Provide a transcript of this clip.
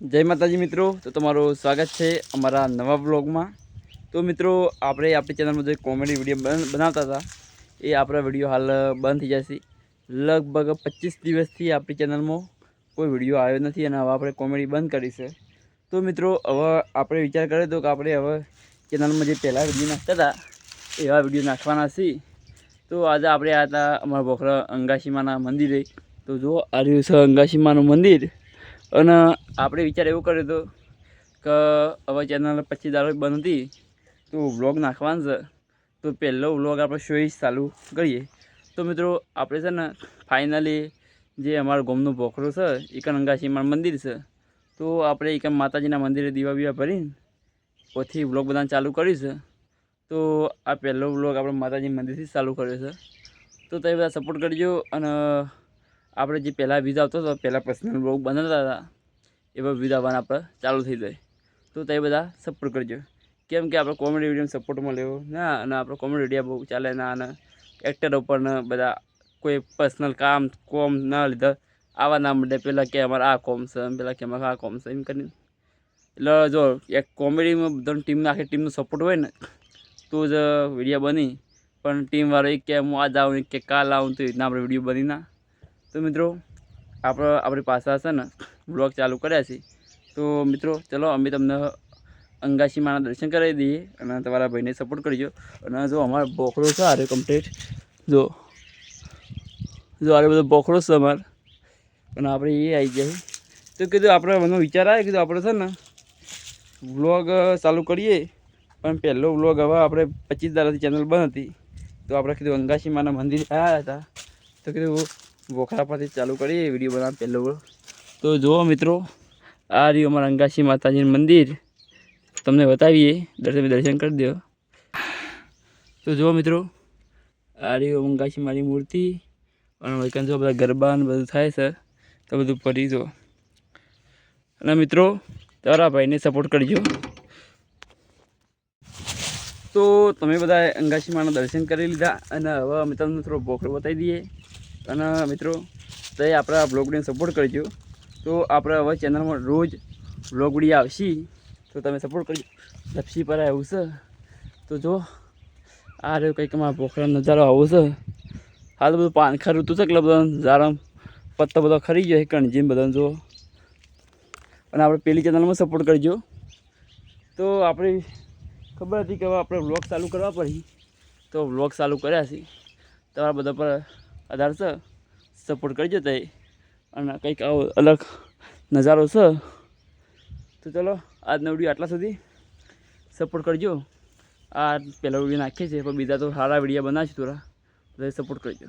જય માતાજી મિત્રો, તો તમારું સ્વાગત છે અમારા નવા બ્લોગમાં તો મિત્રો, આપણે આપણી ચેનલમાં જે કોમેડી વીડિયો બનાવતા હતા, એ આપણા વીડિયો હાલ બંધ થઈ જશે. લગભગ પચીસ દિવસથી આપણી ચેનલમાં કોઈ વીડિયો આવ્યો નથી અને હવે આપણે કોમેડી બંધ કરી છે. તો મિત્રો, હવે આપણે વિચાર કર્યો હતો કે આપણે હવે ચેનલમાં જે પહેલાં વીડિયો નાખતા હતા, એવા વીડિયો નાખવાના છીએ. તો આજે આપણે આ હતા અમારા બોખરા અંગાશીમાના મંદિરે. તો જો આ રહ્યું અંગાશીમાનું મંદિર. અને આપણે વિચાર એવો કર્યો હતો કે હવે ચેનલ પચીસ દાડો બંધ હતી, તો વ્લોગ નાખવાનું છે. તો પહેલો વ્લોગ આપણે શોઈ ચાલુ કરીએ. તો મિત્રો, આપણે છે ને ફાઇનલી જે અમારા ગોમનું ભોખરો છે એકન અંગાશીમાનું મંદિર છે, તો આપણે એકન માતાજીના મંદિરે દીવા બીવા ભરીને પછી વ્લોગ બધાને ચાલુ કર્યું છે. તો આ પહેલો વ્લોગ આપણે માતાજી મંદિરથી ચાલુ કર્યો છે. તો તમે બધા સપોર્ટ કરજો અને આપણે જે પહેલાં વિઝા આવતો હતો, પહેલાં પર્સનલ બ્લોગ બનાવતા હતા એવા વિઝ આવવાના આપણે ચાલુ થઈ જાય. તો તે બધા સપોર્ટ કરજો. કેમ કે આપણે કોમેડી વિડીયોને સપોર્ટ મળ્યો ના અને આપણે કોમેડી વિડીયા બહુ ચાલે. ના અને એક્ટર ઉપર ને બધા કોઈ પર્સનલ કામ, કોમ ના લીધે. આવા ના મળે. પહેલાં કે અમારે આ કોમ છે પહેલાં કે અમારે આ કોમ છે, એમ કરીને. એટલે જો એક કોમેડીમાં બધાની ટીમ આખી ટીમનો સપોર્ટ હોય ને, તો જ વીડિયો બની. પણ ટીમવાળો એક કે હું આજ આવું એક કે કાલ આવું, તો એ રીતના આપણે વીડિયો બની ના. તો મિત્રો આપણે આપણી પાસે હશે ને બ્લોગ ચાલુ કર્યા છે. તો મિત્રો, ચલો અમે તમને અંગાશીમાના દર્શન કરાવી દઈએ અને તમારા ભાઈને સપોર્ટ કરજો. અને જો અમારો બોકડો છે આરે કમ્પ્લીટ જો જો આરે બધો બોકડો છે અમારે. અને આપણે એ આવી જાય તો કીધું આપણે મને વિચાર આવે, કીધું આપણે છે ને વ્લોગ ચાલુ કરીએ. પણ પહેલો વ્લોગ હવે આપણે પચીસ દાડાથી ચેનલ બંધ હતી. તો આપણે કીધું અંગાશીમાના મંદિર આવ્યા હતા. તો કીધું બોખરા પરથી ચાલુ કરીએ વીડિયો બનાવ પહેલો તો જુઓ મિત્રો, આ રહ્યું અમારા અંગાશી માતાજીનું મંદિર. તમને બતાવીએ, દર્શન દર્શન કરી દો તો જુઓ મિત્રો, આ રહ્યું અંગાશી મારી મૂર્તિ. અને વૈકન જો બધા ગરબા ને બધું થાય છે. તો બધું ફરી જો અને મિત્રો, તમારા ભાઈને સપોર્ટ કરજો. તો તમે બધા અંગાશીમાના દર્શન કરી લીધા. અને હવે અમે તમને થોડો બોખરો બતાવી દઈએ. અને મિત્રો, તે આપણા બ્લોગને સપોર્ટ કરજો. તો આપણા હવે ચેનલમાં રોજ બ્લોગ વીડિયો આવશે. તો તમે સપોર્ટ કરજો. લપસી પર આવ્યું છે. તો જો, આ રહ્યો કંઈક અમારા પોખરાનો નજારો આવો છે. હાલ બધું પાનખા ઋતુ છે એટલે બધા ઝાડમ પત્તો બધો ખરી ગયો કણજીને બધાને જો અને આપણે પેલી ચેનલમાં સપોર્ટ કરજો. તો આપણે ખબર હતી કે હવે આપણે વ્લોગ ચાલુ કરવા પડી. તો વ્લોગ ચાલુ કર્યા છે. તમારા બધા પર આધાર છે સપોર્ટ કરજો તે અને કંઈક આવો અલગ નજારો છે. તો ચલો, આજનો વીડિયો આટલા સુધી. સપોર્ટ કરજો. આ પહેલો વીડિયો નાખીએ છીએ, પણ બીજા તો સારા વીડિયો બનાવીશું થોડા. બધા સપોર્ટ કરજો.